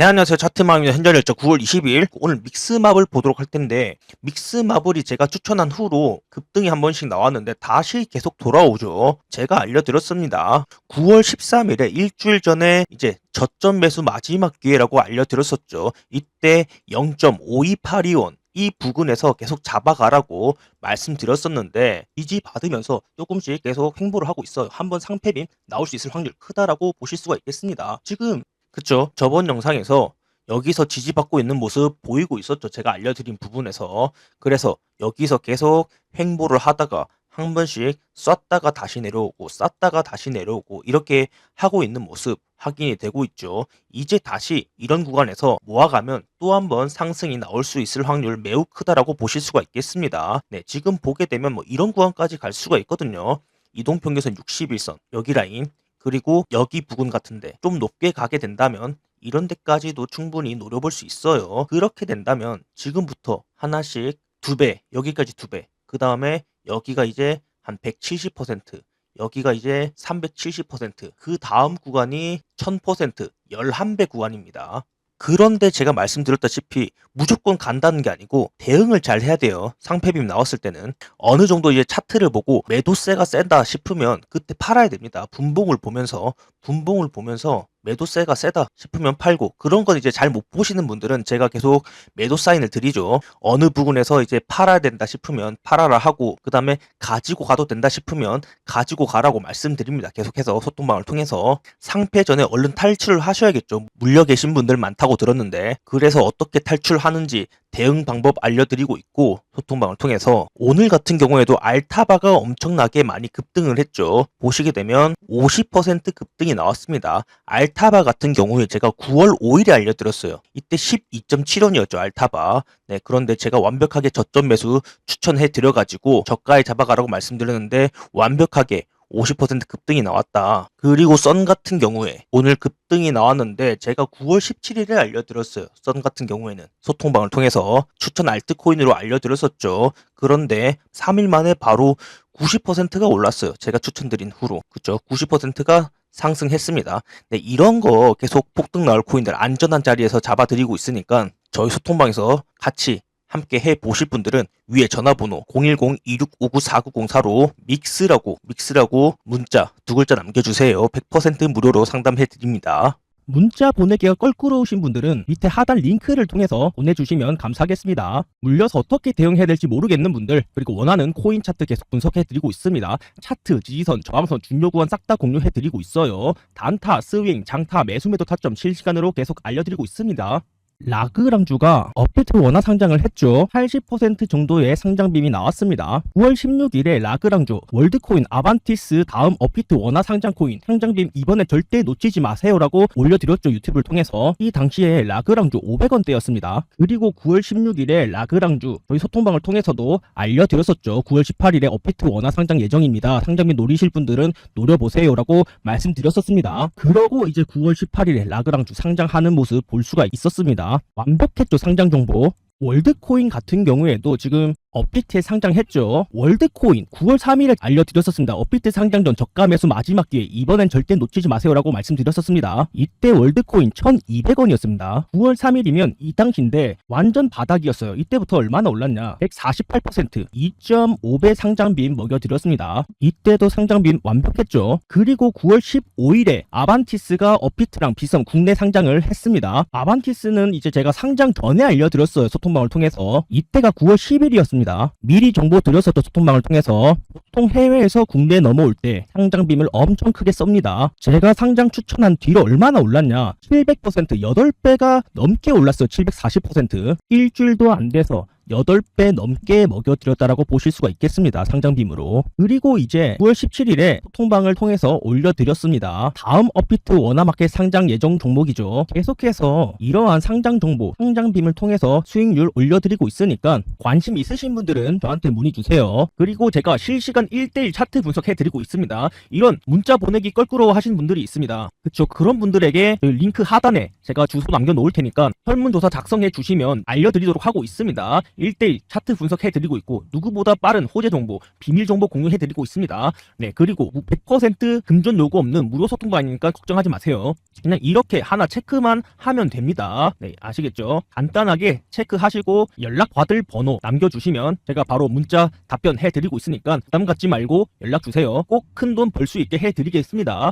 네, 안녕하세요. 차트마입니다. 현재 날짜 9월 22일. 오늘 믹스마블 보도록 할 텐데, 믹스마블이 제가 추천한 후로 급등이 한 번씩 나왔는데, 다시 계속 돌아오죠. 제가 알려드렸습니다. 9월 13일에 일주일 전에 이제 저점 매수 마지막 기회라고 알려드렸었죠. 이때 0.5282원. 이 부근에서 계속 잡아가라고 말씀드렸었는데 지지 받으면서 조금씩 계속 행보를 하고 있어요. 한번 상패빔 나올 수 있을 확률 크다라고 보실 수가 있겠습니다. 지금 그쵸? 저번 영상에서 여기서 지지받고 있는 모습 보이고 있었죠. 제가 알려드린 부분에서. 그래서 여기서 계속 횡보를 하다가 한 번씩 쐈다가 다시 내려오고 쐈다가 다시 내려오고 이렇게 하고 있는 모습 확인이 되고 있죠. 이제 다시 이런 구간에서 모아가면 또 한 번 상승이 나올 수 있을 확률 매우 크다라고 보실 수가 있겠습니다. 네, 지금 보게 되면 뭐 이런 구간까지 갈 수가 있거든요. 이동평균선 61선 여기 라인 그리고 여기 부근 같은데 좀 높게 가게 된다면 이런 데까지도 충분히 노려볼 수 있어요. 그렇게 된다면 지금부터 하나씩 두 배, 여기까지 두 배, 그 다음에 여기가 이제 한 170%, 여기가 이제 370%, 그 다음 구간이 1000%, 11배 구간입니다. 그런데 제가 말씀드렸다시피 무조건 간다는 게 아니고 대응을 잘 해야 돼요. 상패빔 나왔을 때는 어느 정도 이제 차트를 보고 매도세가 센다 싶으면 그때 팔아야 됩니다. 분봉을 보면서 분봉을 보면서 매도세가 세다 싶으면 팔고 그런 건 이제 잘 못 보시는 분들은 제가 계속 매도 사인을 드리죠. 어느 부분에서 이제 팔아야 된다 싶으면 팔아라 하고 그 다음에 가지고 가도 된다 싶으면 가지고 가라고 말씀드립니다. 계속해서 소통방을 통해서 상패 전에 얼른 탈출을 하셔야겠죠. 물려 계신 분들 많다고 들었는데 그래서 어떻게 탈출하는지 대응 방법 알려드리고 있고 소통방을 통해서 오늘 같은 경우에도 알타바가 엄청나게 많이 급등을 했죠. 보시게 되면 50% 급등이 나왔습니다. 알타바 같은 경우에 제가 9월 5일에 알려드렸어요. 이때 12.7원이었죠 알타바. 네 그런데 제가 완벽하게 저점 매수 추천해 드려가지고 저가에 잡아가라고 말씀드렸는데 완벽하게 50% 급등이 나왔다. 그리고 썬 같은 경우에 오늘 급등이 나왔는데 제가 9월 17일에 알려드렸어요. 썬 같은 경우에는 소통방을 통해서 추천 알트코인으로 알려드렸었죠. 그런데 3일 만에 바로 90%가 올랐어요. 제가 추천드린 후로. 그쵸? 90%가 상승했습니다. 네, 이런 거 계속 폭등 나올 코인들 안전한 자리에서 잡아드리고 있으니까 저희 소통방에서 같이 함께 해 보실 분들은 위에 전화번호 010-2659-4904로 믹스라고 믹스라고 문자 두 글자 남겨주세요. 100% 무료로 상담해 드립니다. 문자 보내기가 껄끄러우신 분들은 밑에 하단 링크를 통해서 보내주시면 감사하겠습니다. 물려서 어떻게 대응해야 될지 모르겠는 분들 그리고 원하는 코인 차트 계속 분석해드리고 있습니다. 차트, 지지선, 저항선, 중요 구간 싹 다 공유해드리고 있어요. 단타, 스윙, 장타, 매수매도 타점 실시간으로 계속 알려드리고 있습니다. 라그랑주가 업비트 원화 상장을 했죠. 80% 정도의 상장빔이 나왔습니다. 9월 16일에 라그랑주 월드코인 아반티스 다음 업비트 원화 상장 코인 상장빔 이번에 절대 놓치지 마세요라고 올려드렸죠 유튜브를 통해서 이 당시에 라그랑주 500원대였습니다. 그리고 9월 16일에 라그랑주 저희 소통방을 통해서도 알려드렸었죠. 9월 18일에 업비트 원화 상장 예정입니다. 상장빔 노리실 분들은 노려보세요라고 말씀드렸었습니다. 그러고 이제 9월 18일에 라그랑주 상장하는 모습 볼 수가 있었습니다. 완벽했죠 상장 정보. 월드코인 같은 경우에도 지금 업비트에 상장했죠. 월드코인 9월 3일에 알려드렸었습니다. 업비트 상장 전 저가 매수 마지막 기회 이번엔 절대 놓치지 마세요라고 말씀드렸었습니다. 이때 월드코인 1200원이었습니다. 9월 3일이면 이 당시인데 완전 바닥이었어요. 이때부터 얼마나 올랐냐? 148% 2.5배 상장빔 먹여드렸습니다. 이때도 상장빔 완벽했죠. 그리고 9월 15일에 아반티스가 업비트랑 비썸 국내 상장을 했습니다. 아반티스는 이제 제가 상장 전에 알려드렸어요. 소통방을 통해서 이때가 9월 10일이었습니다. 미리 정보 드렸었던 소통방을 통해서 보통 해외에서 국내에 넘어올 때 상장빔을 엄청 크게 썹니다. 제가 상장 추천한 뒤로 얼마나 올랐냐? 700% 8배가 넘게 올랐어요. 740% 일주일도 안 돼서 8배 넘게 먹여드렸다라고 보실 수가 있겠습니다. 상장빔으로. 그리고 이제 9월 17일에 소통방을 통해서 올려드렸습니다. 다음 업비트 원화마켓 상장 예정 종목이죠. 계속해서 이러한 상장 정보, 상장빔을 통해서 수익률 올려드리고 있으니까 관심 있으신 분들은 저한테 문의 주세요. 그리고 제가 실시간 1대1 차트 분석해드리고 있습니다. 이런 문자 보내기 껄끄러워 하시는 분들이 있습니다. 그쵸. 그런 분들에게 그 링크 하단에 제가 주소 남겨놓을 테니까 설문조사 작성해 주시면 알려드리도록 하고 있습니다. 1대1 차트 분석해드리고 있고 누구보다 빠른 호재 정보, 비밀 정보 공유해드리고 있습니다. 네, 그리고 100% 금전 요구 없는 무료 소통방이니까 걱정하지 마세요. 그냥 이렇게 하나 체크만 하면 됩니다. 네, 아시겠죠? 간단하게 체크하시고 연락 받을 번호 남겨주시면 제가 바로 문자 답변 해드리고 있으니까 부담 갖지 말고 연락 주세요. 꼭 큰 돈 벌 수 있게 해드리겠습니다.